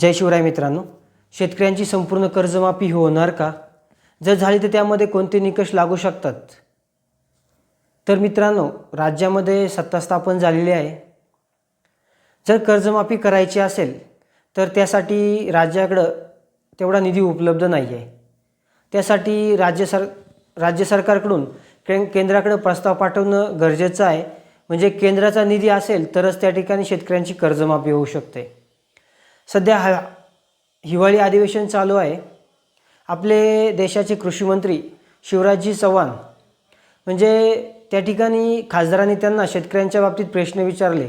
जय शिवराय मित्रांनो शेतकऱ्यांची संपूर्ण कर्जमाफी हो होणार का? जर झाली तर त्यामध्ये कोणते निकष लागू शकतात? तर मित्रांनो राज्यामध्ये सत्ता स्थापन झालेली आहे. जर कर्जमाफी करायची असेल तर त्यासाठी राज्याकडं तेवढा निधी उपलब्ध नाही आहे त्यासाठी राज्य सर राज्य सरकारकडून के केंद्राकडं प्रस्ताव पाठवणं गरजेचं आहे. म्हणजे केंद्राचा निधी असेल तरच त्या ठिकाणी शेतकऱ्यांची कर्जमाफी होऊ शकते. सध्या हा हिवाळी अधिवेशन चालू आहे. आपले देशाचे कृषीमंत्री शिवराजजी चव्हाण म्हणजे त्या ठिकाणी खासदारांनी त्यांना शेतकऱ्यांच्या बाबतीत प्रश्न विचारले.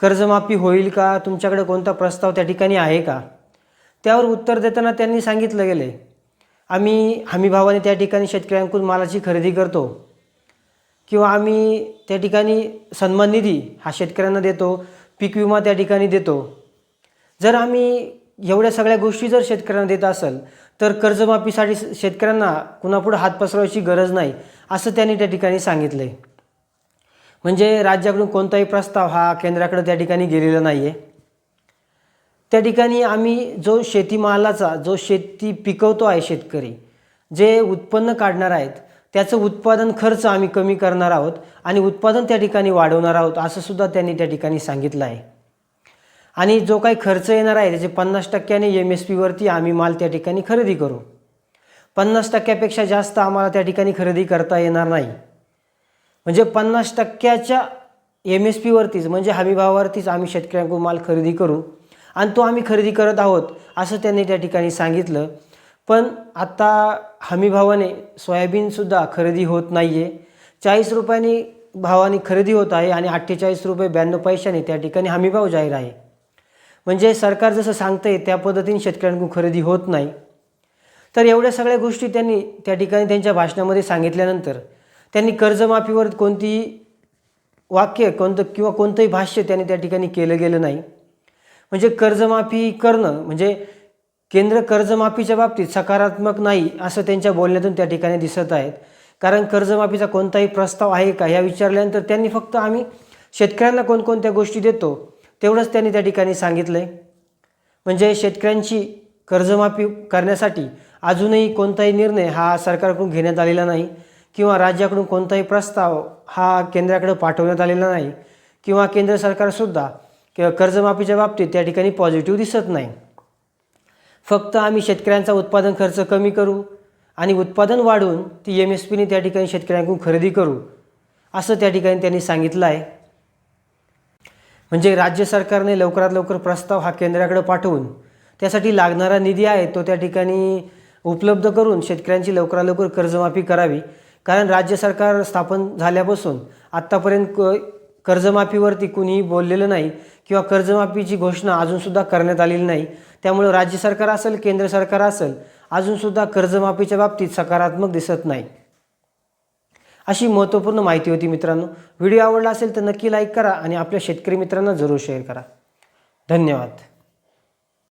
कर्जमाफी होईल का? तुमच्याकडे कोणता प्रस्ताव त्या ठिकाणी आहे का? त्यावर उत्तर देताना त्यांनी सांगितलं गेले. आम्ही हमीभावाने त्या ठिकाणी शेतकऱ्यांकडून मालाची खरेदी करतो किंवा आम्ही त्या ठिकाणी सन्मान निधी हा शेतकऱ्यांना देतो पीक विमा त्या ठिकाणी देतो. जर आम्ही एवढ्या सगळ्या गोष्टी जर शेतकऱ्यांना देत असेल तर कर्जमाफीसाठी शेतकऱ्यांना कुणापुढं हात पसरवायची गरज नाही असं त्यांनी त्या ठिकाणी सांगितलं आहे म्हणजे राज्याकडून कोणताही प्रस्ताव हा केंद्राकडे त्या ठिकाणी गेलेला नाही आहे त्या ठिकाणी आम्ही जो शेतीमालाचा जो शेती पिकवतो आहे शेतकरी जे उत्पन्न काढणार आहेत त्याचं उत्पादन खर्च आम्ही कमी करणार आहोत आणि उत्पादन त्या ठिकाणी वाढवणार आहोत असंसुद्धा त्यांनी त्या ठिकाणी सांगितलं आहे. आणि जो काही खर्च येणार आहे त्याचे पन्नास टक्क्याने एम एस पीवरती आम्ही माल त्या ठिकाणी खरेदी करू. पन्नास टक्क्यापेक्षा जास्त आम्हाला त्या ठिकाणी खरेदी करता येणार नाही. म्हणजे पन्नास टक्क्याच्या एम एस पीवरतीच म्हणजे हमीभावावरतीच आम्ही शेतकऱ्यांकडून माल खरेदी करू आणि तो आम्ही खरेदी करत आहोत असं त्यांनी त्या ठिकाणी सांगितलं. पण आत्ता हमीभावाने सोयाबीनसुद्धा खरेदी होत नाही आहे चाळीस रुपयांनी भावाने खरेदी होत आहे आणि अठ्ठेचाळीस रुपये ब्याण्णव पैशाने त्या ठिकाणी हमीभाव जाहीर आहे. म्हणजे सरकार जसं सांगतं आहे त्या पद्धतीने शेतकऱ्यांकडून खरेदी होत नाही. तर एवढ्या सगळ्या गोष्टी त्यांनी त्या ठिकाणी त्यांच्या भाषणामध्ये सांगितल्यानंतर त्यांनी कर्जमाफीवर कोणतीही वाक्य कोणतं किंवा कोणतंही भाष्य त्यांनी त्या ठिकाणी केलं गेलं नाही. म्हणजे कर्जमाफी करणं म्हणजे केंद्र कर्जमाफीच्या बाबतीत सकारात्मक नाही असं त्यांच्या बोलण्यातून त्या ठिकाणी दिसत आहेत. कारण कर्जमाफीचा कोणताही प्रस्ताव आहे का ह्या विचारल्यानंतर त्यांनी फक्त आम्ही शेतकऱ्यांना कोणकोणत्या गोष्टी देतो तेवढंच त्यांनी त्या ठिकाणी सांगितलं आहे म्हणजे शेतकऱ्यांची कर्जमाफी करण्यासाठी अजूनही कोणताही निर्णय हा सरकारकडून घेण्यात आलेला नाही किंवा राज्याकडून कोणताही प्रस्ताव हा केंद्राकडे पाठवण्यात आलेला नाही किंवा केंद्र सरकारसुद्धा कर्जमाफीच्या बाबतीत त्या ठिकाणी पॉझिटिव्ह दिसत नाही. फक्त आम्ही शेतकऱ्यांचा उत्पादन खर्च कमी करू आणि उत्पादन वाढवून ती एम एस पीने त्या ठिकाणी शेतकऱ्यांकडून खरेदी करू असं त्या ठिकाणी त्यांनी सांगितलं आहे. म्हणजे राज्य सरकारने लवकरात लवकर प्रस्ताव हा केंद्राकडे पाठवून त्यासाठी लागणारा निधी आहे तो त्या ठिकाणी उपलब्ध करून शेतकऱ्यांची लवकरात लवकर कर्जमाफी करावी. कारण राज्य सरकार स्थापन झाल्यापासून आत्तापर्यंत क कर्जमाफीवरती कुणीही बोललेलं नाही किंवा कर्जमाफीची घोषणा अजूनसुद्धा करण्यात आलेली नाही. त्यामुळं राज्य सरकार असेल केंद्र सरकार असेल अजूनसुद्धा कर्जमाफीच्या बाबतीत सकारात्मक दिसत नाही. अशी महत्त्वपूर्ण माहिती होती मित्रांनो. व्हिडिओ आवडला असेल तर नक्की लाईक करा आणि आपल्या शेतकरी मित्रांना जरूर शेअर करा. धन्यवाद.